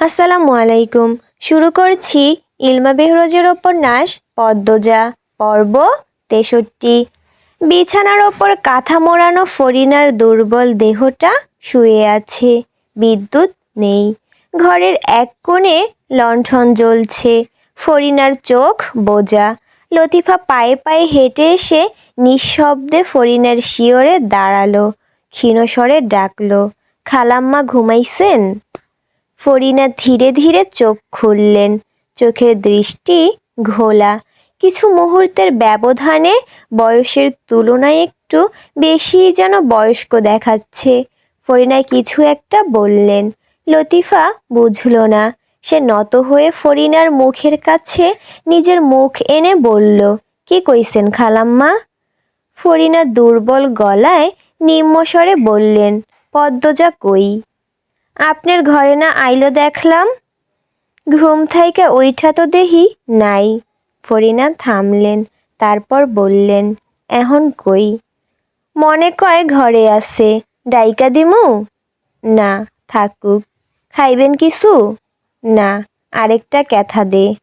আসসালামু আলাইকুম। শুরু করছি ইলমা বেহরোজের উপন্যাস পদ্মজা। পর্ব তেষট্টি। বিছানার ওপর কাঁথা মোড়ানো ফরিনার দুর্বল দেহটা শুয়ে আছে। বিদ্যুৎ নেই। ঘরের এক কোণে লণ্ঠন জ্বলছে। ফরিনার চোখ বোজা লতিফা পায়ে পায়ে হেঁটে এসে নিঃশব্দে ফরিনার শিওরে দাঁড়াল। ক্ষীণস্বরে ডাকলো, খালাম্মা ঘুমাইছেন? ফরিনা ধীরে ধীরে চোখ খুললেন। চোখের দৃষ্টি ঘোলা। কিছু মুহূর্তের ব্যবধানে বয়সের তুলনায় একটু বেশি যেন বয়স্ক দেখাচ্ছে। ফরিনা কিছু একটা বললেন। লতিফা বুঝল না। সে নত হয়ে ফরিনার মুখের কাছে নিজের মুখ এনে বলল, কি কইছেন খালাম্মা? ফরিনা দুর্বল গলায় নিম্নস্বরে বললেন, পদ্মজা কই? আপনার ঘরে না আইলো দেখলাম। ঘুম থাইকা ওইঠা তো দেহি নাই। ফরিনা থামলেন, তারপর বললেন, এখন কই? মনে কয় ঘরে আছে। ডাইকা দিমু? না, থাকুক। খাইবেন কিছু? না, আরেকটা ক্যাথা দে।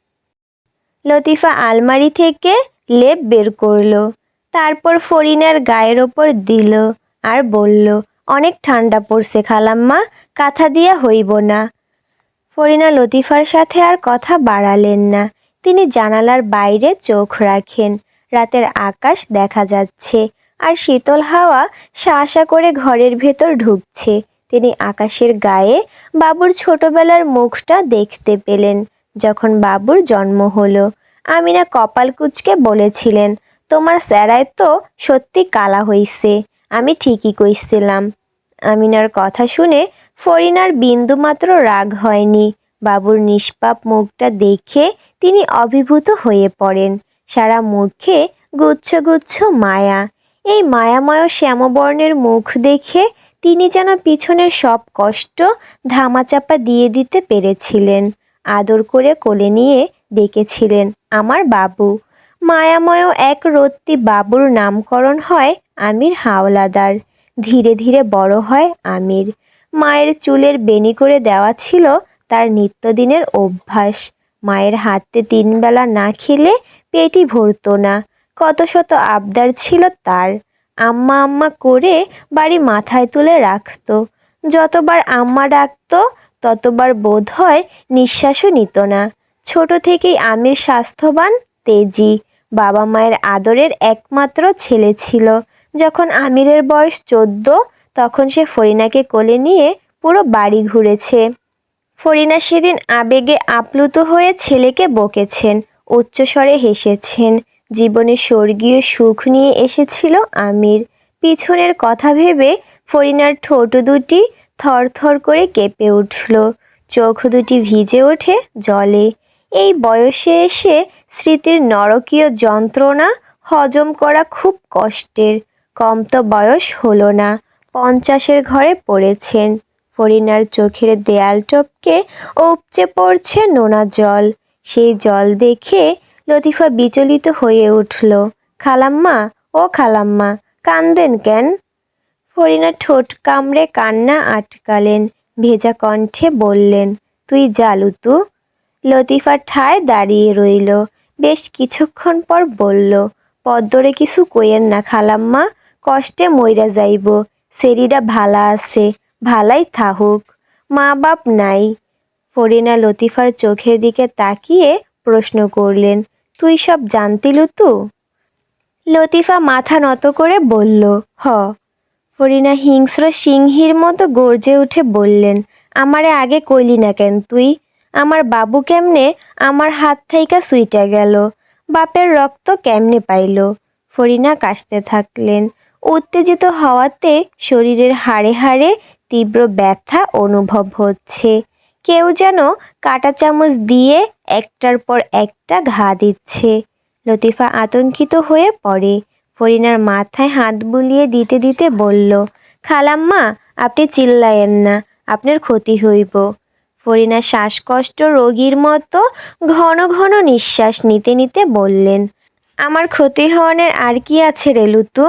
লতিফা আলমারি থেকে লেপ বের করল। তারপর ফরিনার গায়ের ওপর দিল আর বলল অনেক ঠান্ডা পড়ছে খালাম্মা, কাথা দিয়া হইব না। ফরিনা লতিফার সাথে আর কথা বাড়ালেন না। তিনি জানালার বাইরে চোখ রাখেন। রাতের আকাশ দেখা যাচ্ছে আর শীতল হাওয়া শাসা করে ঘরের ভেতর ঢুকছে। তিনি আকাশের গায়ে বাবুর ছোটবেলার মুখটা দেখতে পেলেন যখন বাবুর জন্ম হলো। আমিনা কপাল কুচকে বলেছিলেন, তোমার স্যারায় তো সত্যি কালা হইছে। আমি ঠিকই কইছিলাম। আমিনার কথা শুনে ফরিনার বিন্দুমাত্র রাগ হয়নি। বাবুর নিষ্পাপ মুখটা দেখে তিনি অভিভূত হয়ে পড়েন। সারা মুখে গুচ্ছ গুচ্ছ মায়া। এই মায়াময় শ্যামবর্ণের মুখ দেখে তিনি যেন পিছনের সব কষ্ট ধামাচাপা দিয়ে দিতে পেরেছিলেন। আদর করে কোলে নিয়ে ডেকেছিলেন আমার বাবু। মায়াময় এক রত্তি বাবুর নামকরণ হয় আমির হাওলাদার। ধীরে ধীরে বড় হয় আমির। মায়ের চুলের বেনি করে দেওয়া ছিল তার নিত্যদিনের অভ্যাস। মায়ের হাতে তিনবেলা না খেলে পেটই ভরতো না। কত শত আবদার ছিল তার। আম্মা আম্মা করে বাড়ি মাথায় তুলে রাখতো। যতবার আম্মা ডাকতো, ততবার বোধ হয় নিঃশ্বাসও নিত না। ছোট থেকেই আমির স্বাস্থ্যবান, তেজি। বাবা মায়ের আদরের একমাত্র ছেলে ছিল। যখন আমিরের বয়স চোদ্দ, তখন সে ফরিনাকে কোলে নিয়ে পুরো বাড়ি ঘুরেছে। ফরিনা সেদিন আবেগে আপ্লুত হয়ে ছেলেকে বকেছেন, উচ্চস্বরে হেসেছেন। জীবনে স্বর্গীয় সুখ নিয়ে এসেছিল আমির। পিছনের কথা ভেবে ফরিনার ঠোঁট দুটি থরথর করে কেঁপে উঠল। চোখ দুটি ভিজে ওঠে জলে। এই বয়সে এসে স্মৃতির নরকীয় যন্ত্রণা হজম করা খুব কষ্টের। কম তো বয়স হলো না। পঞ্চাশের ঘরে পড়েছেন। ফরিনার চোখের দেয়াল টপকে উপচে পড়ছে নোনা জল। সেই জল দেখে লতিফা বিচলিত হয়ে উঠল। খালাম্মা, ও খালাম্মা, কান্দেন কেন? ফরিনা ঠোঁট কামড়ে কান্না আটকালেন। ভেজা কণ্ঠে বললেন, তুই জালুতু লতিফা ঠায় দাঁড়িয়ে রইল। বেশ কিছুক্ষণ পর বলল, পদ্মরে কিছু কইয়েন না খালাম্মা। কষ্টে মইরা যাইব। সেরিটা ভালা আছে, ভালাই থাহুক। মা বাপ নাই। ফরিনা লতিফার চোখের দিকে তাকিয়ে প্রশ্ন করলেন, তুই সব জানতিলু তু? লতিফা মাথা নত করে বলল, হ। ফরিনা হিংস্র সিংহীর মতো গর্জে উঠে বললেন, আমারে আগে কইলি না কেন তুই? আমার বাবু কেমনে আমার হাত থাইকা সুইটা গেল? বাপের রক্ত কেমনে পাইল? ফরিনা কাশতে থাকলেন উত্তেজিত হওয়াতে শরীরের হাড়ে হাড়ে তীব্র ব্যথা অনুভব হচ্ছে। কেউ যেন কাটা চামচ দিয়ে একটার পর একটা ঘা দিচ্ছে। লতিফা আতঙ্কিত হয়ে পড়ে। ফরিনার মাথায় হাত বুলিয়ে দিতে দিতে বলল, খালাম্মা, আপনি চিল্লায়েন না, আপনার ক্ষতি হইব। ফরিনা শ্বাসকষ্ট রোগীর মতো ঘন ঘন নিঃশ্বাস নিতে নিতে বললেন, আমার ক্ষতি হওয়ানের আর কি আছে রে লুতু?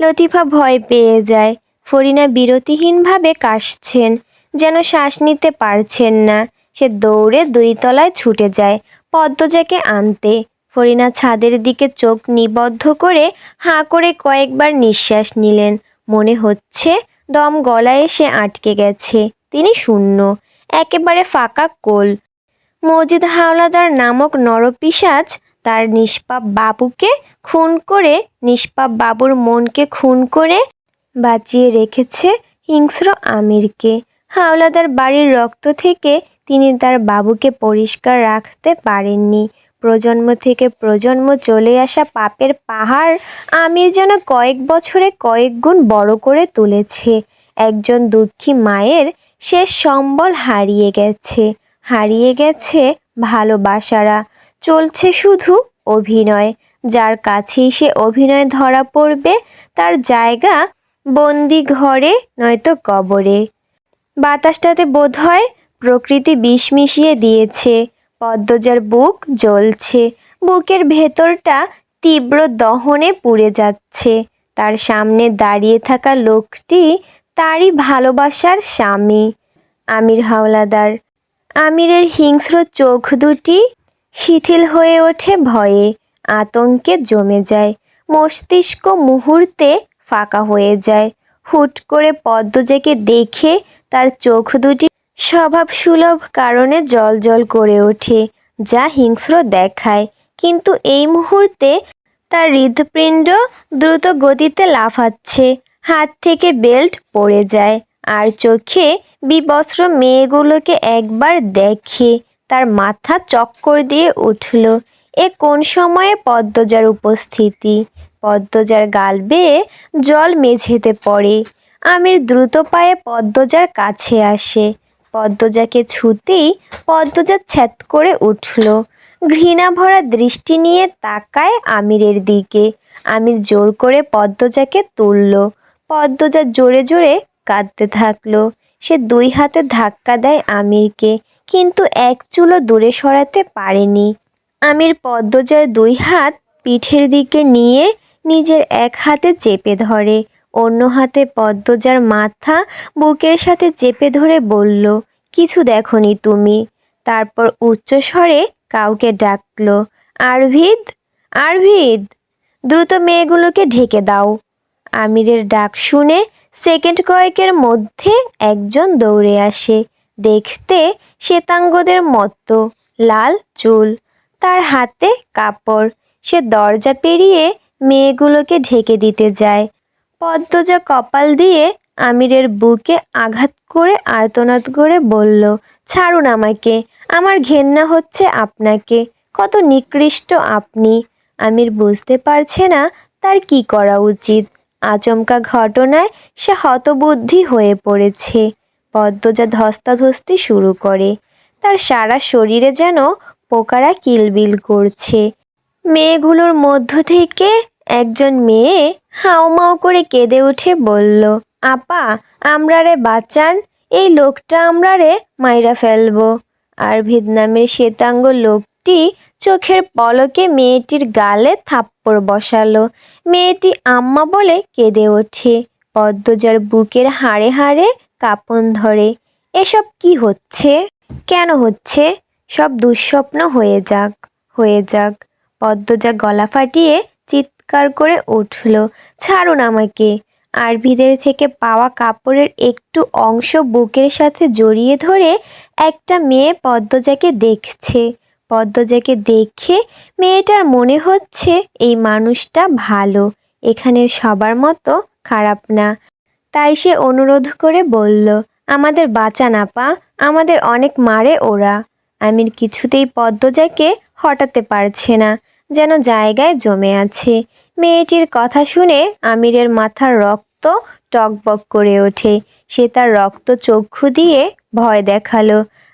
লতিফা ভয় পেয়ে যায়। ফরিনা বিরতিহীনভাবে কাশছেন, যেন শ্বাস নিতে পারছেন না। সে দৌড়ে দুই তলায় ছুটে যায়, পদ্মজাকে আনতে। ফরিনা ছাদের দিকে চোখ নিবদ্ধ করে হাঁ করে কয়েকবার নিঃশ্বাস নিলেন। মনে হচ্ছে দম গলায় এসে আটকে গেছে। তিনি শূন্য, একেবারে ফাঁকা কোল। মজিদ হাওলাদার নামক নরপিসাজ তার নিষ্পাপ বাবুকে খুন করে নিষ্পাপ বাবুর মনকে খুন করে বাঁচিয়ে রেখেছে হিংস্র আমিরকে। হাওলাদার বাড়ির রক্ত থেকে তিনি তার বাবুকে পরিষ্কার রাখতে পারেননি। প্রজন্ম থেকে প্রজন্ম চলে আসা পাপের পাহাড় আমির যেন কয়েক বছরে কয়েক গুণ বড় করে তুলেছে। একজন দুঃখী মায়ের শেষ সম্বল হারিয়ে গেছে। হারিয়ে গেছে ভালোবাসারা। চলছে শুধু অভিনয়। যার কাছেই সে অভিনয় ধরা পড়বে, তার জায়গা বন্দি ঘরে, নয়তো কবরে। বাতাসটাতে বোধ হয় প্রকৃতি বিষ মিশিয়ে দিয়েছে। পদ্মজার বুক জ্বলছে। বুকের ভেতরটা তীব্র দহনে পুড়ে যাচ্ছে। তার সামনে দাঁড়িয়ে থাকা লোকটি তারই ভালোবাসার স্বামী, আমির হাওলাদার। আমিরের হিংস্র চোখ দুটি শিথিল হয়ে ওঠে ভয়ে। আতঙ্কে জমে যায়। মস্তিষ্ক মুহূর্তে ফাঁকা হয়ে যায়। হুট করে পদ্মজাকে দেখে তার চোখ দুটি স্বভাব সুলভ কারণে জল জল করে ওঠে, যা হিংস্র দেখায়। কিন্তু এই মুহূর্তে তার হৃদপিণ্ড দ্রুত গতিতে লাফাচ্ছে, হাত থেকে বেল্ট পড়ে যায় আর চোখে বিবস্ত্র মেয়েগুলোকে একবার দেখে তার মাথা চক্কর দিয়ে উঠল। এ কোন সময়ে পদ্মজার উপস্থিতি? পদ্মজার গাল বেয়ে জল মেঝেতে পড়ে। আমির দ্রুত পায়ে পদ্মজার কাছে আসে। পদ্মজাকে ছুতেই পদ্মজা ছ্যাত করে উঠল। ঘৃণা ভরা দৃষ্টি নিয়ে তাকায় আমিরের দিকে। আমির জোর করে পদ্মজাকে তুলল। পদ্মজা জোরে জোরে কাঁদতে থাকল। সে দুই হাতে ধাক্কা দেয় আমিরকে, কিন্তু এক চুলো দূরে সরাতে পারেনি। আমির পদ্মজার দুই হাত পিঠের দিকে নিয়ে নিজের এক হাতে চেপে ধরে। অন্য হাতে পদ্মজার মাথা বুকের সাথে চেপে ধরে বলল, কিছু দেখনি তুমি? তারপর উচ্চস্বরে কাউকে ডাকলো, আরভিদ আরভিদ, দ্রুত মেয়েগুলোকে ঢেকে দাও। আমিরের ডাক শুনে সেকেন্ড কয়েকের মধ্যে একজন দৌড়ে আসে। দেখতে শ্বেতাঙ্গদের মতো লাল চুল। তার হাতে কাপড়। সে দরজা পেরিয়ে মেয়েগুলোকে ঢেকে দিতে যায়। পদ্মজা কপাল দিয়ে আমিরের বুকে আঘাত করে আর্তনাদ করে বলল, ছাড়ুন আমাকে, আমার ঘেন্না হচ্ছে আপনাকে, কত নিকৃষ্ট আপনি। আমির বুঝতে পারছে না তার কি করা উচিত। আচমকা ঘটনায় সে হতবুদ্ধি হয়ে পড়েছে। পদ্মজা ধস্তাধস্তি শুরু করে। তার সারা শরীরে যেন পোকারা কিলবিল করছে। মেয়েগুলোর মধ্য থেকে একজন মেয়ে হাউমাউ করে কেঁদে উঠে বলল, আপা, আমরা রে বাঁচান, এই লোকটা আমরা রে মাইরা ফেলব। আর নামের শ্বেতাঙ্গ লোকটি চোখের পলকে মেয়েটির গালে থাপ্পড় বসালো। মেয়েটি আম্মা বলে কেঁদে ওঠে। পদ্মজার বুকের হাড়ে হাড়ে কাঁপন ধরে, এসব কি হচ্ছে? কেন হচ্ছে? সব দুঃস্বপ্ন হয়ে যাক হয়ে যাক। পদ্মজা গলা ফাটিয়ে চিৎকার করে উঠল, ছাড়ুন আমাকে। আরভিদের থেকে পাওয়া কাপড়ের একটু অংশ বুকের সাথে জড়িয়ে ধরে একটা মেয়ে পদ্মজাকে দেখছে। পদ্মজাকে দেখে মেয়েটার মনে হচ্ছে এই মানুষটা ভালো, এখানের সবার মতো খারাপ না। তাই সে অনুরোধ করে বলল, আমাদের বাঁচান আপা, আমাদের অনেক মারে ওরা। আমির কিছুতেই পদ্মজাকে হটাতে পারছে না, যেন জায়গায় জমে আছে। মেয়েটির কথা শুনে আমিরের মাথার রক্ত টকবক করে ওঠে। সে তার রক্ত চক্ষু দিয়ে ভয় দেখাল।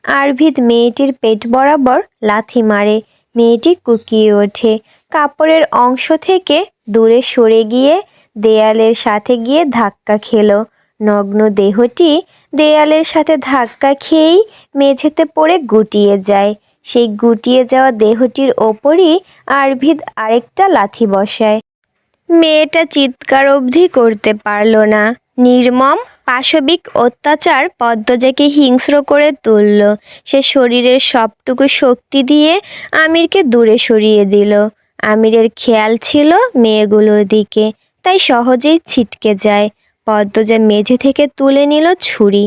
আরভিদ মেয়েটির পেট বরাবর লাথি মারে। মেয়েটি কুকিয়ে ওঠে। কাপড়ের অংশ থেকে দূরে সরে গিয়ে দেয়ালের সাথে গিয়ে ধাক্কা খেলো। নগ্ন দেহটি দেয়ালের সাথে ধাক্কা খেয়েই মেঝেতে পড়ে গুটিয়ে যায়। সেই গুটিয়ে যাওয়া দেহটির ওপরই আরভিদ আরেকটা লাথি বসায়। মেয়েটা চিৎকার অবধি করতে পারল না। নির্মম পাশবিক অত্যাচার পদ্মজাকে হিংস্র করে তুলল। সে শরীরের সবটুকু শক্তি দিয়ে আমিরকে দূরে সরিয়ে দিল। আমিরের খেয়াল ছিল মেয়েগুলোর দিকে, তাই সহজেই ছিটকে যায়। পদ্মজা মেঝে থেকে তুলে নিল ছুরি।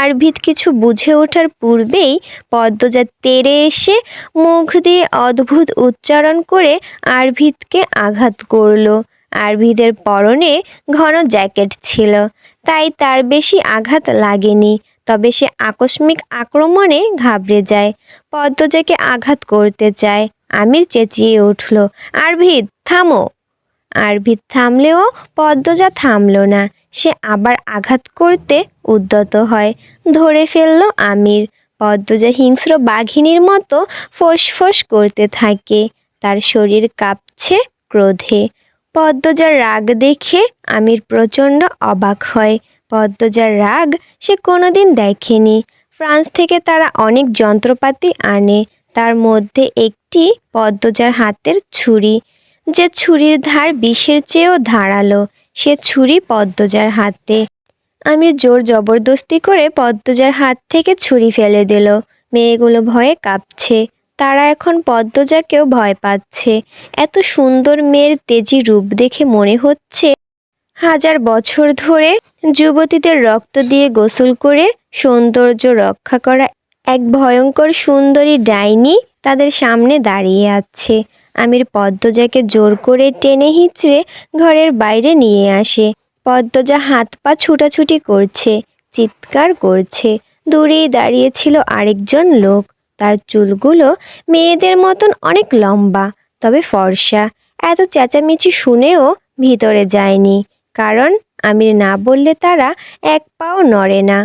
আরভিত কিছু বুঝে ওঠার পূর্বেই পদ্মজা তেড়ে এসে মুখ দিয়ে অদ্ভুত উচ্চারণ করে আরভিতকে আঘাত করল। আরভিদের পরনে ঘন জ্যাকেট ছিল, তাই তার বেশি আঘাত লাগেনি, তবে সে আকস্মিক আক্রমণে ঘাবড়ে যায়। পদ্মজাকে আঘাত করতে চায়। আমির চেঁচিয়ে উঠল, আরভিদ, থামো। আরভিদ থামলেও পদ্মজা থামল না। সে আবার আঘাত করতে উদ্যত হয়। ধরে ফেলল আমির। পদ্মজা হিংস্র বাঘিনীর মতো ফোঁস করতে থাকে। তার শরীর কাঁপছে ক্রোধে। পদ্মজার রাগ দেখে আমির প্রচণ্ড অবাক হয়। পদ্মজার রাগ সে কোনোদিন দেখেনি। ফ্রান্স থেকে তারা অনেক যন্ত্রপাতি আনে। তার মধ্যে একটি পদ্মজার হাতের ছুরি। যে ছুরির ধার বিষের চেয়েও ধারালো, সে ছুরি পদ্মজার হাতে। আমি জোর জবরদস্তি করে পদ্মজার হাত থেকে ছুরি ফেলে দিল। মেয়েগুলো ভয়ে কাঁপছে। তারা এখন পদ্মজাকেও ভয় পাচ্ছে। এত সুন্দর মেয়ের তেজি রূপ দেখে মনে হচ্ছে হাজার বছর ধরে যুবতীদের রক্ত দিয়ে গোসল করে সৌন্দর্য রক্ষা করা এক ভয়ঙ্কর সুন্দরী ডাইনি তাদের সামনে দাঁড়িয়ে আছে। আমির পদ্মজাকে জোর করে টেনে হিঁচড়ে ঘরের বাইরে নিয়ে আসে। পদ্মজা হাত পা ছুটাছুটি করছে, চিৎকার করছে। দূরেই দাঁড়িয়েছিল আরেকজন লোক। তার চুলগুলো মেয়েদের মতন অনেক লম্বা, তবে ফর্সা। এত চেঁচামেচি শুনেও ভিতরে যায়নি, কারণ আমির না বললে তারা এক পাও নড়ে না।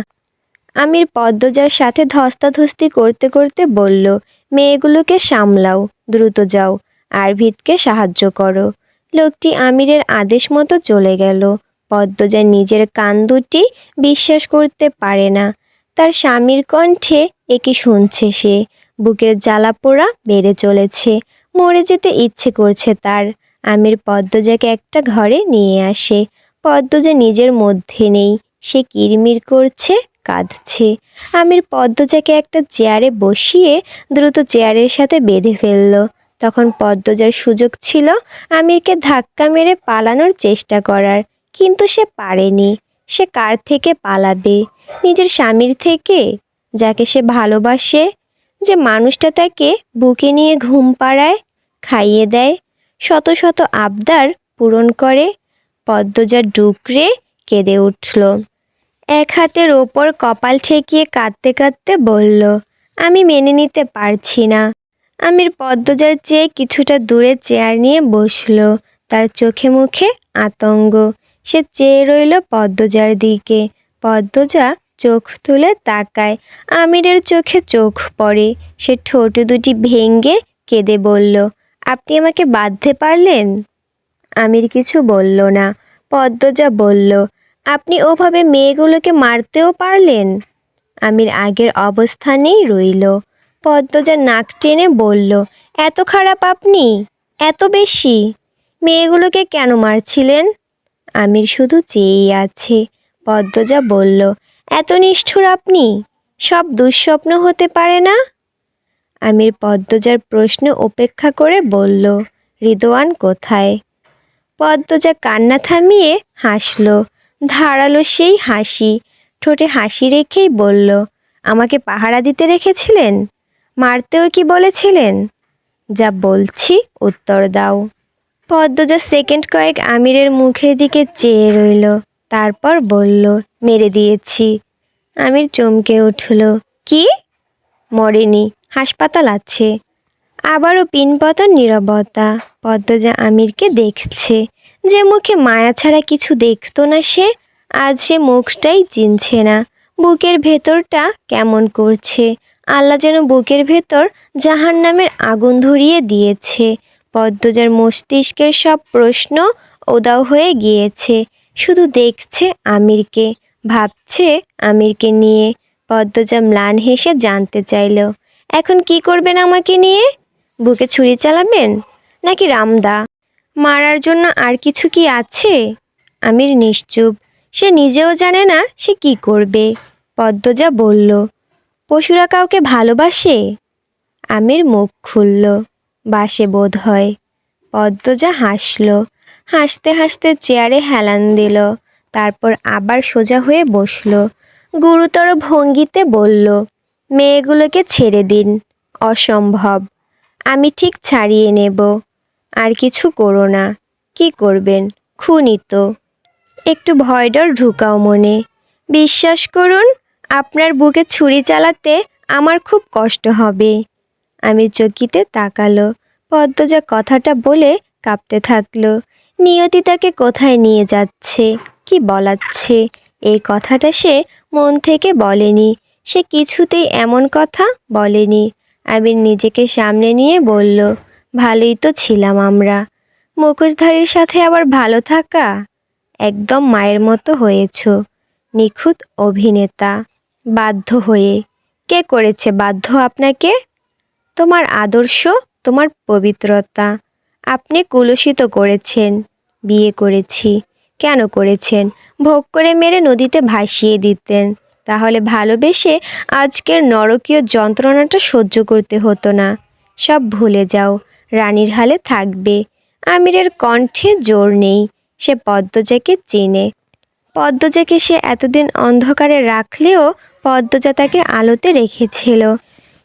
আমির পদ্মজার সাথে ধস্তাধস্তি করতে করতে বলল, মেয়েগুলোকে সামলাও, দ্রুত যাও। আরভিদকে সাহায্য করো। লোকটি আমিরের আদেশ মতো চলে গেল। পদ্মজা নিজের কান দুটি বিশ্বাস করতে পারে না, তার স্বামীর কণ্ঠে একে শুনছে সে। বুকের জ্বালা পোড়া বেড়ে চলেছে, মরে যেতে ইচ্ছে করছে তার। আমির পদ্মজাকে একটা ঘরে নিয়ে আসে। পদ্মজা নিজের মধ্যে নেই, সে কিরমির করছে, কাঁদছে। আমির পদ্মজাকে একটা চেয়ারে বসিয়ে দ্রুত চেয়ারের সাথে বেঁধে ফেলল। তখন পদ্মজার সুযোগ ছিল আমিরকে ধাক্কা মেরে পালানোর চেষ্টা করার। কিন্তু সে পারেনি। সে কার থেকে পালাবে? নিজের স্বামীর থেকে? যাকে সে ভালোবাসে? যে মানুষটা তাকে বুকে নিয়ে ঘুম পাড়ায়, খাইয়ে দেয়, শত শত আবদার পূরণ করে পদ্মজা ডুকরে কেঁদে উঠল। এক হাতের ওপর কপাল ঠেকিয়ে কাঁদতে কাঁদতে বলল, আমি মেনে নিতে পারছি না। আমির পদ্মজার চেয়ে কিছুটা দূরে চেয়ার নিয়ে বসল। তার চোখে মুখে আতঙ্ক। সে চেয়ে রইল পদ্মজার দিকে। পদ্মজা চোখ তুলে তাকায়। আমিরের চোখে চোখ পড়ে। সে ঠোঁট দুটি ভেঙ্গে কেঁদে বলল, আপনি আমাকে বাঁধতে পারলেন? আমির কিছু বলল না। পদ্মজা বলল, আপনি ওভাবে মেয়েগুলোকে মারতেও পারলেন? আমির আগের অবস্থানেই রইল। পদ্মজা নাক টেনে বলল, এত খারাপ আপনি? এত বেশি? মেয়েগুলোকে কেন মারছিলেন? আমির শুধু চেয়েই আছে। পদ্মজা বলল, এত নিষ্ঠুর আপনি? সব দুঃস্বপ্ন হতে পারে না? আমির পদ্মজার প্রশ্ন উপেক্ষা করে বলল, রিদোয়ান কোথায়? পদ্মজা কান্না থামিয়ে হাসল, ধারালো সেই হাসি। ঠোঁটে হাসি রেখেই বলল, আমাকে পাহারা দিতে রেখেছিলেন? মারতেও কি বলেছিলেন? যা বলছি উত্তর দাও। পদ্মজা সেকেন্ড কয়েক আমিরের মুখের দিকে চেয়ে রইল, তারপর বলল, মেরে দিয়েছি। আমির চমকে উঠল, কি? মরেনি, হাসপাতাল আছে। আবারও পিনপতন নীরবতা, পদ্মজা আমিরকে দেখছে, যে মুখে মায়া ছাড়া কিছু দেখতো না সে, আজ সে মুখটাই চিনছে না, বুকের ভেতরটা কেমন করছে। আল্লাহ যেন বুকের ভেতর জাহান নামের আগুন ধরিয়ে দিয়েছে। পদ্মজার মস্তিষ্কের সব প্রশ্ন ওদাও হয়ে গিয়েছে। শুধু দেখছে আমিরকে, ভাবছে আমিরকে নিয়ে। পদ্মজা ম্লান হেসে জানতে চাইল, এখন কি করবেন আমাকে নিয়ে? বুকে ছুরি চালাবেন? নাকি রামদা? মারার জন্য আর কিছু কি আছে? আমির নিশ্চুপ, সে নিজেও জানে না সে কি করবে। পদ্মজা বলল পশুরা কাউকে ভালোবাসে? আমির মুখ খুলল, বাসে বোধ হয়। পদ্মজা হাসল, হাসতে হাসতে চেয়ারে হেলান দিল, তারপর আবার সোজা হয়ে বসল। গুরুতর ভঙ্গিতে বলল, মেয়েগুলোকে ছেড়ে দিন, অসম্ভব। আমি ঠিক ছাড়িয়ে নেব। আর কিছু করো না। কি করবেন? খুনি তো। একটু ভয় ডর ঢুকাও মনে। বিশ্বাস করুন আপনার বুকে ছুরি চালাতে আমার খুব কষ্ট হবে। আমি চকিতে তাকালো পদ্মজা কথাটা বলে কাঁপতে থাকল। নিয়তি তাকে কোথায় নিয়ে যাচ্ছে? কি বলাচ্ছে? এই কথাটা সে মন থেকে বলেনি। সে কিছুতেই এমন কথা বলেনি। আবির নিজেকে সামনে নিয়ে বলল, ভালোই তো ছিলাম আমরা। মুখোশধারীর সাথে আবার ভালো থাকা? একদম মায়ের মতো হয়েছ। নিখুঁত অভিনেতা। বাধ্য হয়ে। কে করেছে বাধ্য আপনাকে? তোমার আদর্শ, তোমার পবিত্রতা। আপনি কুলুষিত করেছেন, বিয়ে করেছি। কেন করেছেন? ভোগ করে মেরে নদীতে ভাসিয়ে দিতেন। তাহলে ভালোবেসে আজকের নরকীয় যন্ত্রণাটা সহ্য করতে হতো না। সব ভুলে যাও, রানীর হালে থাকবে। আমিরের কণ্ঠে জোর নেই, সে পদ্মজাকে চেনে। পদ্মজাকে সে এতদিন অন্ধকারে রাখলেও পদ্মজা তাকে আলোতে রেখেছিল।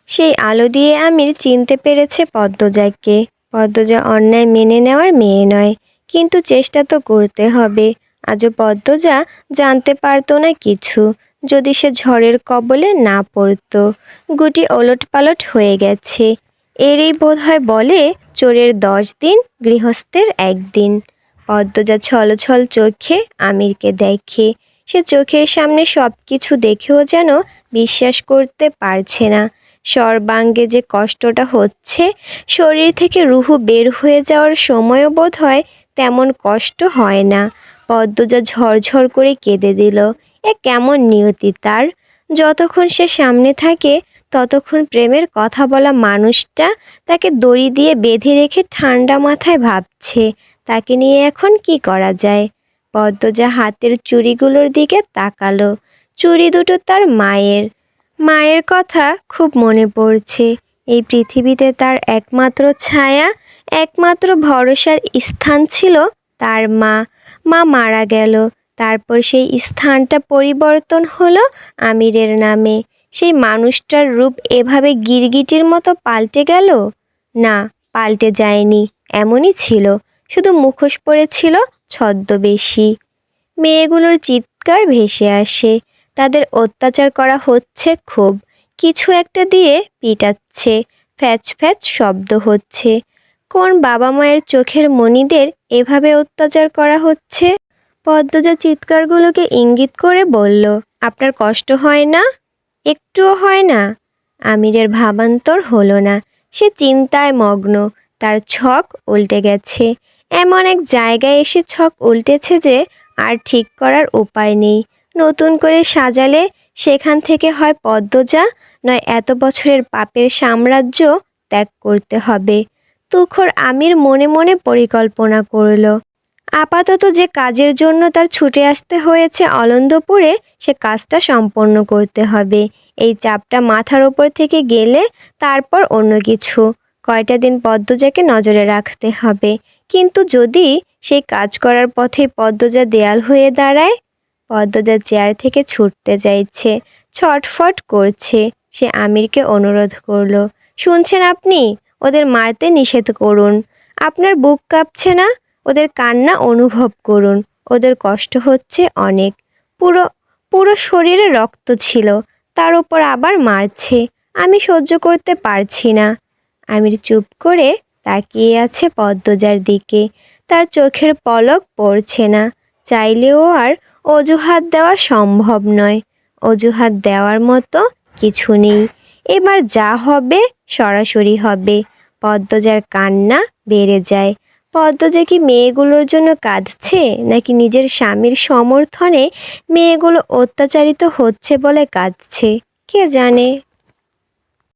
সেই আলো দিয়ে আমির চিনতে পেরেছে পদ্মজাকে পদ্মজা অন্যায় মেনে নেওয়ার মেয়ে নয়, কিন্তু চেষ্টা তো করতে হবে। আজও পদ্মজা জানতে পারতো না কিছু, যদি সে ঝড়ের কবলে না পড়তো। গুটি ওলট পালট হয়ে গেছে। এরই বোধ হয় বলে চোরের দশ দিন, গৃহস্থের একদিন। পদ্মজা ছলছল চোখে আমিরকে দেখে। সে চোখের সামনে সব কিছু দেখেও যেন বিশ্বাস করতে পারছে না। সর্বাঙ্গে যে কষ্টটা হচ্ছে, শরীর থেকে রুহু বের হয়ে যাওয়ার সময়ও বোধ হয় তেমন কষ্ট হয় না। পদ্মজা ঝরঝর করে কেঁদে দিল। এ কেমন নিয়তি তার? যতক্ষণ সে সামনে থাকে, ততক্ষণ প্রেমের কথা বলা মানুষটা তাকে দড়ি দিয়ে বেঁধে রেখে ঠান্ডা মাথায় ভাবছে। তাকে নিয়ে এখন কি করা যায়? পদ্মজা হাতের চুড়িগুলোর দিকে তাকালো। চুড়ি দুটো তার মায়ের। মায়ের কথা খুব মনে পড়ছে। এই পৃথিবীতে তার একমাত্র ছায়া, একমাত্র ভরসার স্থান ছিল তার মা। মা মারা গেল। তারপর সেই স্থানটা পরিবর্তন হলো আমিরের নামে। সেই মানুষটার রূপ এভাবে গিরগিটির মতো পাল্টে গেল? না, পাল্টে যায়নি। এমনই ছিল। শুধু মুখোশ পড়েছিল ছদ্মবেশী। মেয়েগুলোর চিৎকার ভেসে আসে। তাদের অত্যাচার করা হচ্ছে খুব। কিছু একটা দিয়ে পিটাচ্ছে। ফ্যাচ ফ্যাচ শব্দ হচ্ছে। কোন বাবা মায়ের চোখের মণিদের এভাবে অত্যাচার করা হচ্ছে? পদ্মজা চিৎকারগুলোকে ইঙ্গিত করে বলল, আপনার কষ্ট হয় না? একটুও হয় না? আমিরের ভাবান্তর হলো না। সে চিন্তায় মগ্ন। তার ছক উল্টে গেছে। এমন এক জায়গায় এসে ছক উল্টেছে যে আর ঠিক করার উপায় নেই। নতুন করে সাজালে সেখান থেকে হয় পদ্মজা, নয় এত বছরের পাপের সাম্রাজ্য ত্যাগ করতে হবে। তুখর আমির মনে মনে পরিকল্পনা করল। আপাতত যে কাজের জন্য তার ছুটে আসতে হয়েছে অলন্দপুরে, সে কাজটা সম্পন্ন করতে হবে। এই চাপটা মাথার ওপর থেকে গেলে তারপর অন্য কিছু। কয়টা দিন পদ্মজাকে নজরে রাখতে হবে। কিন্তু যদি সেই কাজ করার পথে পদ্মজা দেয়াল হয়ে দাঁড়ায়, পদ্মজা চেয়ার থেকে ছুটতে চাইছে ছটফট করছে। সে আমিরকে অনুরোধ করল, শুনছেন আপনি? ওদের মারতে নিষেধ করুন। আপনার বুক কাঁপছে না? ওদের কান্না অনুভব করুন। ওদের কষ্ট হচ্ছে অনেক। পুরো পুরো শরীরে রক্ত ছিল। তার উপর আবার মারছে। আমি সহ্য করতে পারছি না। আমির চুপ করে তাকিয়ে আছে পদ্মজার দিকে। তার চোখের পলক পড়ছে না। চাইলেও আর অজুহাত দেওয়া সম্ভব নয়। অজুহাত দেওয়ার মতো কিছু নেই। এবার যা হবে সরাসরি হবে। পদ্মজার কান্না বেড়ে যায়। পদ্মজা কি মেয়েগুলোর জন্য কাঁদছে, নাকি নিজের স্বামীর সমর্থনে মেয়েগুলো অত্যাচারিত হচ্ছে বলে কাঁদছে, কে জানে?